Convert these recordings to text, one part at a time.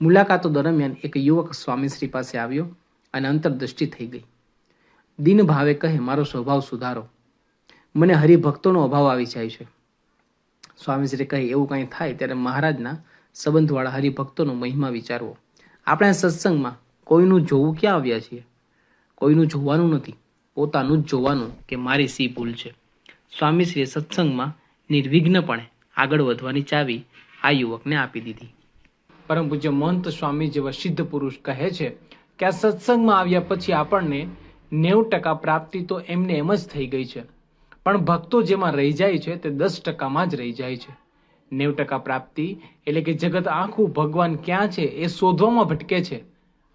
મુલાકાતો દરમિયાન એક યુવક સ્વામીશ્રી પાસે આવ્યો અને અંતરદૃષ્ટિ થઈ ગઈ. દિન ભાવે કહે, મારો સ્વભાવ સુધારો. મને હરિભક્તોનો અભાવ આવી જાય છે. સ્વામીશ્રી કહે, એવું કંઈ થાય ત્યારે મહારાજના સંબંધવાળા હરિભક્તોનો મહિમા વિચારવો. આપણે સત્સંગમાં કોઈનું જોવું ક્યાં આવ્યા છીએ? કોઈનું જોવાનું નથી. પોતાનું જ જોવાનું કે મારી સી ભૂલ છે. સ્વામીશ્રીએ સત્સંગમાં નિર્વિઘ્નપણે આગળ વધવાની ચાવી આ યુવકને આપી દીધી. પરમ પૂજ્ય મહંત સ્વામી જેવા સિદ્ધ પુરુષ કહે છે કે આ સત્સંગમાં આવ્યા પછી આપણને નેવું ટકા પ્રાપ્તિ તો એમને એમ જ થઈ ગઈ છે. પણ ભક્તો જેમાં રહી જાય છે તે દસ ટકામાં જ રહી જાય છે. નેવું ટકા પ્રાપ્તિ એટલે કે જગત આખું ભગવાન ક્યાં છે એ શોધવામાં ભટકે છે.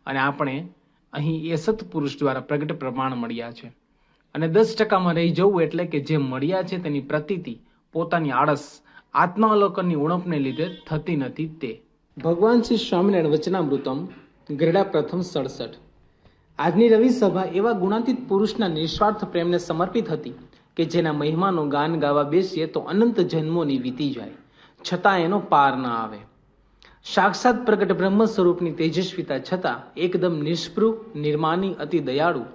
અને આપણે અહીં એ સત્પુરુષ દ્વારા પ્રગટ પ્રમાણ મળ્યા છે. અને દસ ટકામાં રહી જવું એટલે કે જે મળ્યા છે તેની પ્રતીતિ પોતાની આળસ, આત્માવલોકનની ઉણપને લીધે થતી નથી તે. ભગવાન શ્રી સ્વામિનારાયણ વચનામૃતમ, ગરડા પ્રથમ સડસઠ. આજની રવિ સભા એવા ગુણાતીત પુરુષના નિસ્વાર્થ પ્રેમને સમર્પિત હતી કે જેના મહિમાનો ગાન ગાવા બેસીએ તો અનંત જન્મોની વીતી જાય, છતાં એનો પાર ન આવે. સાક્ષાત પ્રગટ બ્રહ્મ સ્વરૂપની તેજસ્વીતા છતાં એકદમ નિષ્પૃહ, નિર્માની, અતિ દયાળુ,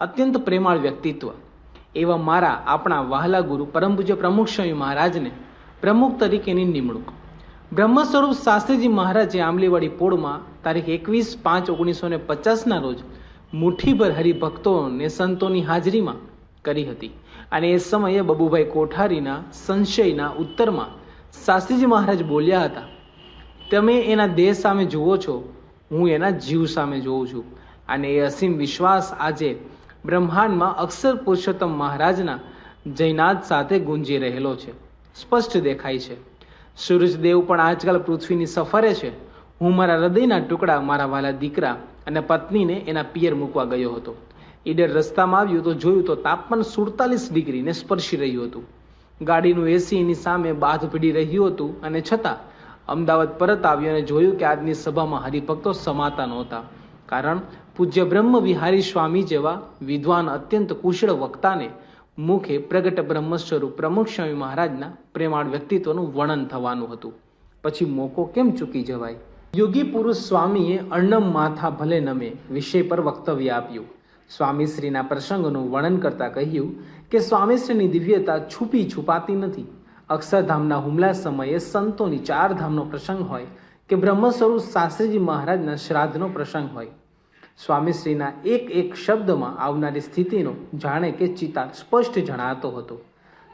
અત્યંત પ્રેમાળ વ્યક્તિત્વ. એવા મારા આપણા વહાલા ગુરુ પરમ પ્રમુખ સ્વામી મહારાજને પ્રમુખ તરીકેની નિમણૂક. બ્રહ્મ સ્વરૂપ શાસ્ત્રીજી મહારાજે આંબલીવાડી પોળમાં તારીખ એકવીસ પાંચ ઓગણીસો ને પચાસના રોજ મુઠ્ઠીભર હરિભક્તોને સંતોની હાજરીમાં કરી હતી. અને એ સમયે બબુભાઈ કોઠારીના સંશયના ઉત્તરમાં શાસ્ત્રીજી મહારાજ બોલ્યા હતા, તમે એના દેહ સામે જુઓ છો, હું એના જીવ સામે જોઉં છું. અને એ અસીમ વિશ્વાસ આજે બ્રહ્માંડમાં અક્ષર પુરુષોત્તમ મહારાજના જૈનાદ સાથે ગુંજી રહેલો છે. સ્પષ્ટ દેખાય છે. સૂરજદેવ પણ આજકાલ પૃથ્વીની સફરે છે. હું મારા હૃદયના ટુકડા, મારા વાલા દીકરા અને પત્નીને એના પિયર મૂકવા ગયો હતો. ઈડર રસ્તામાં આવ્યું તો જોયું તો તાપમાન સુડતાલીસ ડિગ્રીને સ્પર્શી રહ્યું હતું. ગાડીનું એસી એની સામે બાધ પીડી રહ્યું હતું અને છતાં અમદાવાદ પરત આવ્યો અને જોયું કે આજની સભામાં હરિભક્તો સમાતા નહોતા. કારણ પૂજ્ય બ્રહ્મ વિહારી સ્વામી જેવા વિદ્વાન અત્યંત કુશળ વક્તાને મુખે પ્રગટ બ્રહ્મ સ્વરૂપ પ્રમુખ સ્વામી મહારાજના પ્રેમાળ વ્યક્તિત્વનું વર્ણન થવાનું હતું. પછી મોકો કેમ ચૂકી જવાય? યોગી પુરુષ સ્વામીએ અર્ણમ માથા ભલે નમે વિષય પર વક્તવ્ય આપ્યું. સ્વામીશ્રીના પ્રસંગોનું વર્ણન કરતા કહ્યું કે સ્વામીશ્રીની દિવ્યતા છુપી છુપાતી નથી. અક્ષરધામના હુમલા સમયે સંતોની ચાર ધામનો પ્રસંગ હોય કે બ્રહ્મસ્વરૂપ શાસ્ત્રીજી મહારાજના શ્રાદ્ધનો પ્રસંગ હોય. સ્વામીશ્રીના એક એક શબ્દમાં આવનારી સ્થિતિનો જાણે કે ચિતાર સ્પષ્ટ જણાતો હતો.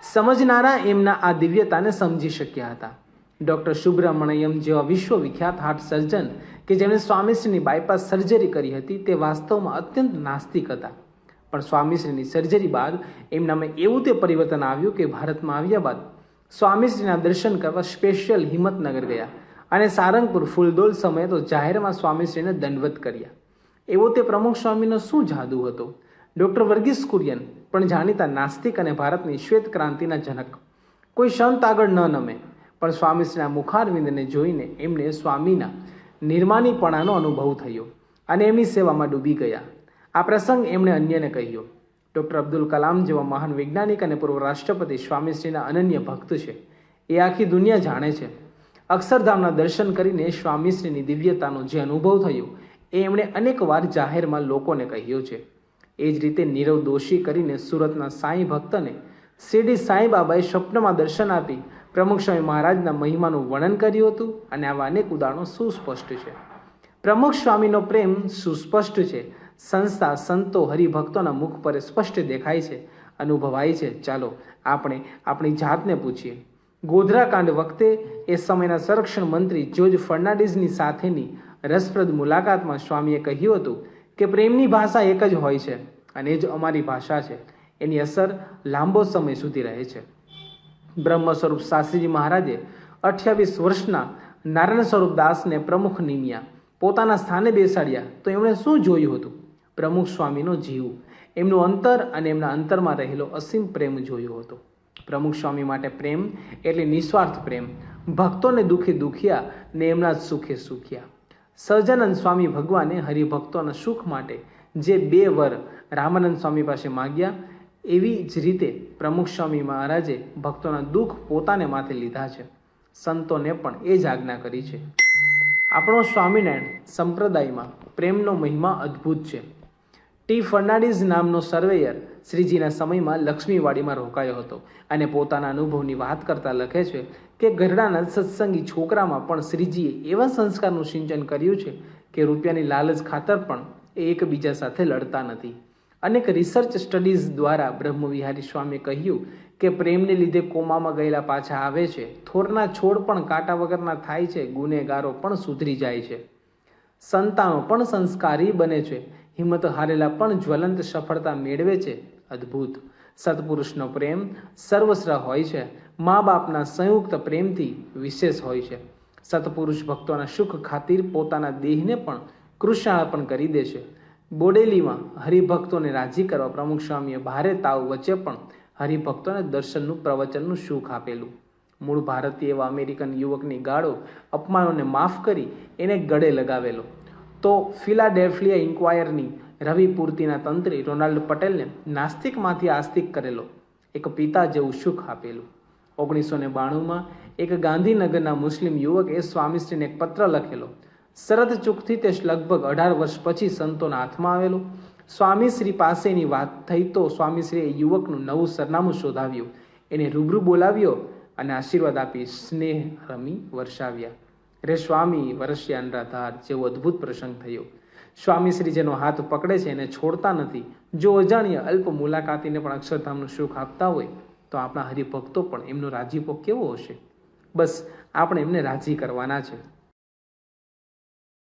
સમજનારા એમના આ દિવ્યતાને સમજી શક્યા હતા. ડૉક્ટર સુબ્રમણ્યમ જેવા વિશ્વવિખ્યાત હાર્ટ સર્જન કે જેમણે સ્વામીશ્રીની બાયપાસ સર્જરી કરી હતી તે વાસ્તવમાં અત્યંત નાસ્તિક હતા. પણ સ્વામીશ્રીની સર્જરી બાદ એમનામાં એવું તે પરિવર્તન આવ્યું કે ભારતમાં આવ્યા બાદ સ્વામીશ્રીના દર્શન કરવા સ્પેશિયલ હિંમતનગર ગયા અને સારંગપુર ફૂલદોલ સમયે તો જાહેરમાં સ્વામીશ્રીને દંડવત કર્યા. એવો તે પ્રમુખ સ્વામીનો શું જાદુ હતો? ડૉક્ટર વર્ગીસ કુરિયન પણ જાણીતા નાસ્તિક અને ભારતની શ્વેત ક્રાંતિના જનક. કોઈ સંત આગળ ન નમે, પણ સ્વામીશ્રીના મુખારવિંદને જોઈને એમને સ્વામીના નિર્માનીપણાનો અનુભવ થયો અને એમની સેવામાં ડૂબી ગયા. આ પ્રસંગ એમણે અન્યને કહ્યો. ડૉક્ટર અબ્દુલ કલામ જેવા મહાન વૈજ્ઞાનિક અને પૂર્વ રાષ્ટ્રપતિ સ્વામીશ્રીના અનન્ય ભક્ત છે. એ આખી દુનિયા જાણે છે. અક્ષરધામના દર્શન કરીને સ્વામીશ્રીની દિવ્યતાનો જે અનુભવ થયો એ એમણે અનેકવાર જાહેરમાં લોકોને કહ્યો છે. એ જ રીતે નીરવ દોષી કરીને સુરતના સાંઈ ભક્તને શિરડી સાંઈબાબાએ સ્વપ્નમાં દર્શન આપી પ્રમુખ સ્વામી મહારાજના મહિમાનું વર્ણન કર્યું હતું અને આવા અનેક ઉદાહરણો સુસ્પષ્ટ છે. પ્રમુખ સ્વામીનો પ્રેમ સુસ્પષ્ટ છે. સંસ્થા સંતો હરિભક્તોના મુખ પર સ્પષ્ટ દેખાય છે, અનુભવાય છે. ચાલો આપણે આપણી જાતને પૂછીએ. ગોધરાકાંડ વખતે એ સમયના સંરક્ષણ મંત્રી જ્યોર્જ ફર્નાન્ડિઝની સાથેની રસપ્રદ મુલાકાતમાં સ્વામીએ કહ્યું હતું કે પ્રેમની ભાષા એક જ હોય છે અને જ અમારી ભાષા છે. એની અસર લાંબો સમય સુધી રહે છે. બ્રહ્મ સ્વરૂપ શાસ્ત્રીજી મહારાજે અઠ્યાવીસ વર્ષના નારાયણ સ્વરૂપ દાસને પ્રમુખ નિમ્યા. પોતાના સ્થાને બેસાડ્યા તો એમણે શું જોયું હતું? પ્રમુખ સ્વામીનો જીવ. એમનું અંતર અને એમના અંતરમાં રહેલો અસીમ પ્રેમ જોયો હતો. પ્રમુખ સ્વામી માટે પ્રેમ એટલે નિસ્વાર્થ પ્રેમ. ભક્તોને દુઃખે દુખ્યા ને એમના જ સુખે સુખ્યા. સહજાનંદ સ્વામી ભગવાને હરિભક્તોના સુખ માટે જે બે વર રામાનંદ સ્વામી પાસે માગ્યા, એવી જ રીતે પ્રમુખ સ્વામી મહારાજે ભક્તોના દુઃખ પોતાને માથે લીધા છે. સંતોને પણ એ જ આજ્ઞા કરી છે. આપણો સ્વામિનારાયણ સંપ્રદાયમાં પ્રેમનો મહિમા અદ્ભુત છે. ટી ફર્નાન્ડીઝ નામનો સર્વેયર શ્રીજીના સમયમાં લક્ષ્મીવાડીમાં રોકાયો હતો અને પોતાના અનુભવની વાત કરતા લખે છે કે ગઢડાના સત્સંગી છોકરામાં પણ શ્રીજીએ એવા સંસ્કારનું સિંચન કર્યું છે કે રૂપિયાની લાલચ ખાતર પણ એ એકબીજા સાથે લડતા નથી. અનેક રિસર્ચ સ્ટડીઝ દ્વારા બ્રહ્મવિહારી સ્વામીએ કહ્યું કે પ્રેમને લીધે કોમામાં ગયેલા પાછા આવે છે. થોરના છોડ પણ કાંટા વગરના થાય છે. ગુનેગારો પણ સુધરી જાય છે. સંતાનો પણ સંસ્કારી બને છે. હિંમત હારેલા પણ જ્વલંત સફળતા મેળવે છે. અદ્ભુત. સત્પુરુષનો પ્રેમ સર્વસ્ર હોય છે. મા બાપના સંયુક્ત પ્રેમથી વિશેષ હોય છે. સત્પુરુષ ભક્તોના સુખ ખાतिर પોતાના દેહને પણ કૃષ્ણાર્પણ કરી દે છે. બોડેલીમાં હરિભક્તોને રાજી કરવા પ્રમુખ સ્વામીએ ભારે તાવ વચ્ચે પણ હરિભક્તોને દર્શનનું, પ્રવચનનું સુખ આપેલું. મૂળ ભારતીય એવા અમેરિકન યુવકની ગાળો, અપમાનોને માફ કરી એને ગળે લગાવેલો. તો ફિલાડેલ્ફિયા ઇન્ક્વાયરની રવિ પૂર્તિના તંત્રી રોનાલ્ડ પટેલને નાસ્તિકમાંથી આસ્તિક કરેલો એક પિતા જેવું સુખ આપેલું. ઓગણીસો ને બાણુંમાં એક ગાંધીનગરના મુસ્લિમ યુવકે સ્વામીશ્રીને એક પત્ર લખેલો. શરદ ચૂકથી તે લગભગ અઢાર વર્ષ પછી સંતોના હાથમાં આવેલું. સ્વામીશ્રી પાસેની વાત થઈ તો સ્વામીશ્રીએ યુવકનું નવું સરનામું શોધાવ્યું. એને રૂબરૂ બોલાવ્યો અને આશીર્વાદ આપી સ્નેહ રમી વર્ષાવ્યા રે સ્વામી, વરસ્યા અનરાધાર, જેવો અદ્ભુત પ્રસંગ થયો. સ્વામીશ્રી જેનો હાથ પકડે છે એને છોડતા નથી. જો અજાણ્યા અલ્પ મુલાકાતીને પણ અક્ષરધામનું સુખ આપતા હોય, તો આપણા હરિભક્તો પણ એમનો રાજીપો કેવો હશે? બસ, આપણે એમને રાજી કરવાના છે.